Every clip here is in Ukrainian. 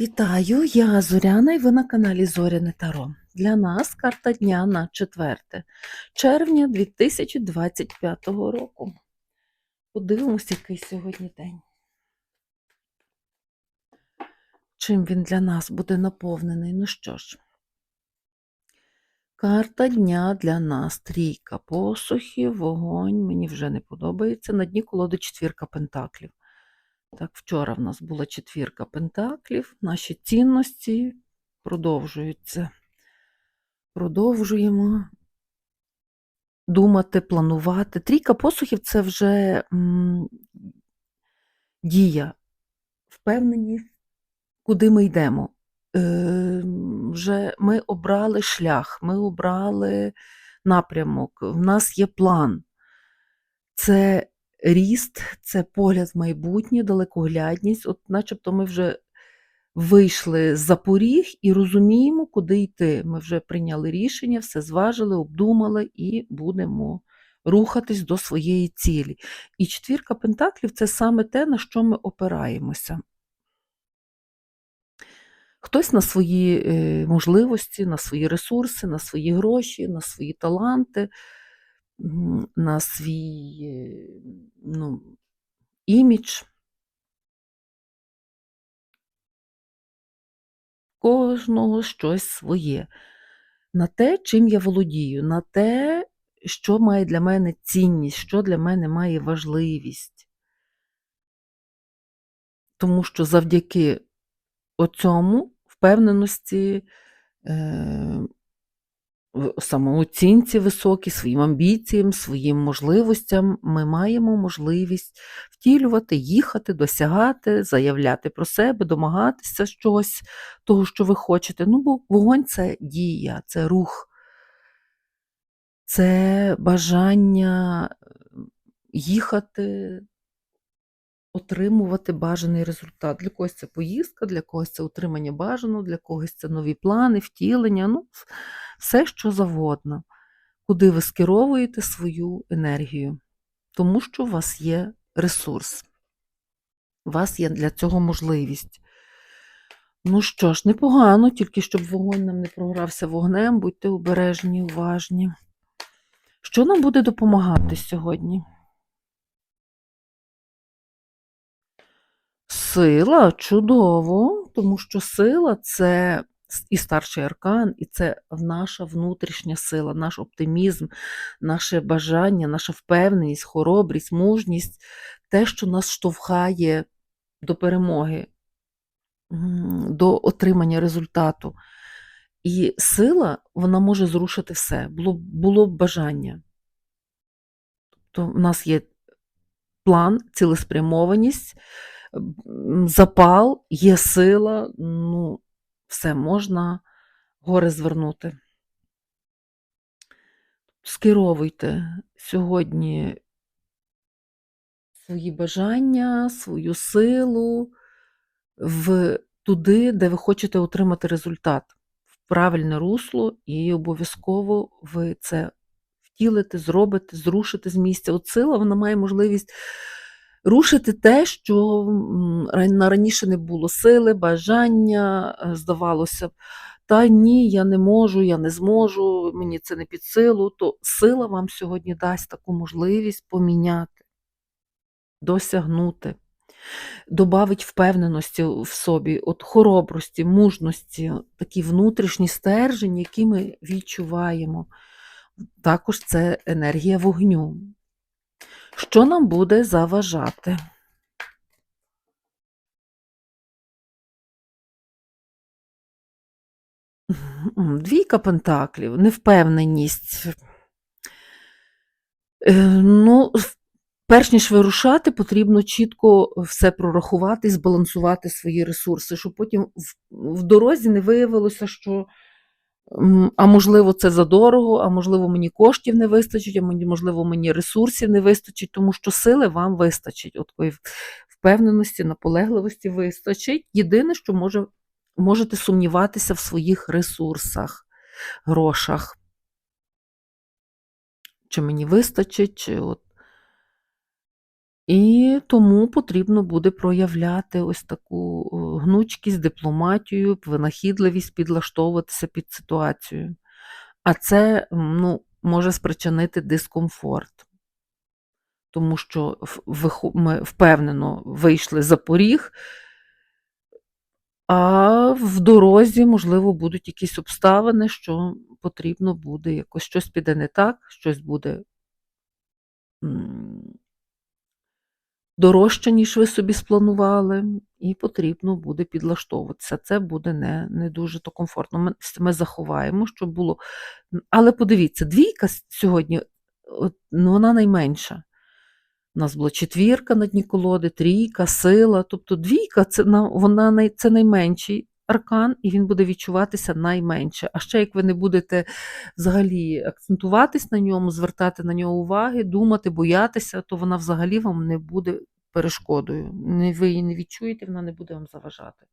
Вітаю, я Зоряна і ви на каналі Зоряне Таро. Для нас карта дня на 4 червня 2025 року. Подивимось, який сьогодні день. Чим він для нас буде наповнений? Ну що ж, карта дня для нас трійка посухів, вогонь, мені вже не подобається. На дні колоди четвірка пентаклів. Так, вчора в нас була четвірка пентаклів, наші цінності продовжуються. Продовжуємо думати, планувати. Трійка посухів це вже м, дія, впевненість, куди ми йдемо. Е, вже ми обрали шлях, ми обрали напрямок, в нас є план. Це ріст, це погляд в майбутнє, далекоглядність. От начебто ми вже вийшли з-за поріг і розуміємо, куди йти. Ми вже прийняли рішення, все зважили, обдумали і будемо рухатись до своєї цілі. І четвірка пентаклів це саме те, на що ми опираємося. Хтось на свої е, можливості, на свої ресурси, на свої гроші, на свої таланти, на свій ну, імідж. Кожного щось своє. На те, чим я володію, на те, що має для мене цінність, що для мене має важливість. Тому що завдяки оцьому впевненості, е, самооцінці високій, своїм амбіціям, своїм можливостям ми маємо можливість втілювати, їхати, досягати, заявляти про себе, домагатися чогось, того, що ви хочете. Ну, бо вогонь це дія, це рух, це бажання їхати, отримувати бажаний результат. Для когось це поїздка, для когось це утримання бажаного, для когось це нові плани, втілення, ну, все, що завгодно, куди ви скеровуєте свою енергію, тому що у вас є ресурс, у вас є для цього можливість. Ну що ж, непогано, тільки щоб вогонь нам не програвся вогнем, будьте обережні, уважні. Що нам буде допомагати сьогодні? Сила чудово, тому що сила це і старший аркан, і це наша внутрішня сила, наш оптимізм, наше бажання, наша впевненість, хоробрість, мужність, те, що нас штовхає до перемоги, до отримання результату. І сила, вона може зрушити все. Було, було б бажання. Тобто в нас є план, цілеспрямованість, запал, є сила, ну, все можна гори звернути. Скеровуйте сьогодні свої бажання, свою силу в туди, де ви хочете отримати результат, в правильне русло, і обов'язково ви це втілите, зробите, зрушите з місця. От сила вона має можливість рушити те, що на раніше не було сили, бажання, е, здавалося б. Та ні, я не можу, я не зможу, мені це не під силу, то сила вам сьогодні дасть таку можливість поміняти, досягнути, добавить впевненості в собі, от хоробрості, мужності, такий внутрішній стержень, який ми відчуваємо. Також це енергія вогню. Що нам буде заважати? Двійка пентаклів, невпевненість. Е, Ну, перш ніж вирушати, потрібно чітко все прорахувати збалансувати свої ресурси, щоб потім в, дорозі не виявилося, що а можливо, це задорого, а можливо, мені коштів не вистачить, а можливо, мені ресурсів не вистачить, тому що сили вам вистачить. От впевненості, наполегливості вистачить. Єдине, що може, можете сумніватися в своїх ресурсах, грошах. Чи мені вистачить, чи от І тому потрібно буде проявляти ось таку гнучкість, дипломатію, винахідливість, підлаштовуватися під ситуацію. А це ну, може спричинити дискомфорт, тому що ми впевнено вийшли за поріг, а в дорозі, можливо, будуть якісь обставини, що потрібно буде якось щось піде не так, щось буде дорожче, ніж ви собі спланували, і потрібно буде підлаштовуватися. Це буде не, не дуже то комфортно. Ми, ми заховаємо, щоб було. Але подивіться, двійка сьогодні, от, ну, вона найменша. У нас була четвірка на дні колоди, трійка, сила. Тобто двійка це, вона це найменший аркан, і він буде відчуватися найменше. А ще як ви не будете взагалі акцентуватись на ньому, звертати на нього уваги, думати, боятися, то вона взагалі вам не буде перешкодою. Ви її не відчуєте, вона не буде вам заважати.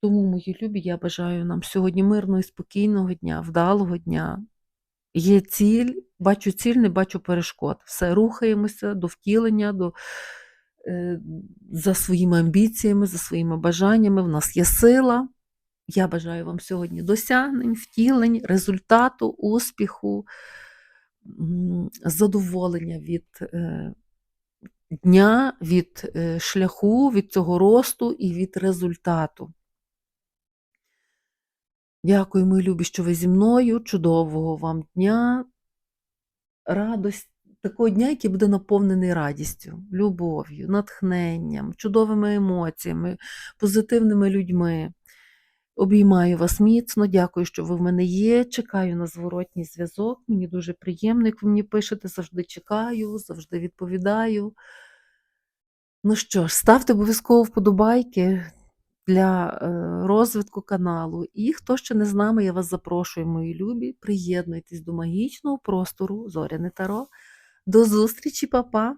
Тому, мої любі, я бажаю нам сьогодні мирного і спокійного дня, вдалого дня. Є ціль, бачу ціль, не бачу перешкод. Все, рухаємося до втілення, до, за своїми амбіціями, за своїми бажаннями. В нас є сила. Я бажаю вам сьогодні досягнень, втілень, результату, успіху, задоволення від е, дня, від е, шляху, від цього росту і від результату. Дякую, мої любі, що ви зі мною. Чудового вам дня, радость, такого дня, який буде наповнений радістю, любов'ю, натхненням, чудовими емоціями, позитивними людьми. Обіймаю вас міцно, дякую, що ви в мене є. Чекаю на зворотній зв'язок. Мені дуже приємно, як ви мені пишете, завжди чекаю, завжди відповідаю. Ну що ж, ставте обов'язково вподобайки для е, розвитку каналу. І хто ще не з нами, я вас запрошую, мої любі. Приєднуйтесь до магічного простору Зоряне Таро. До зустрічі, папа!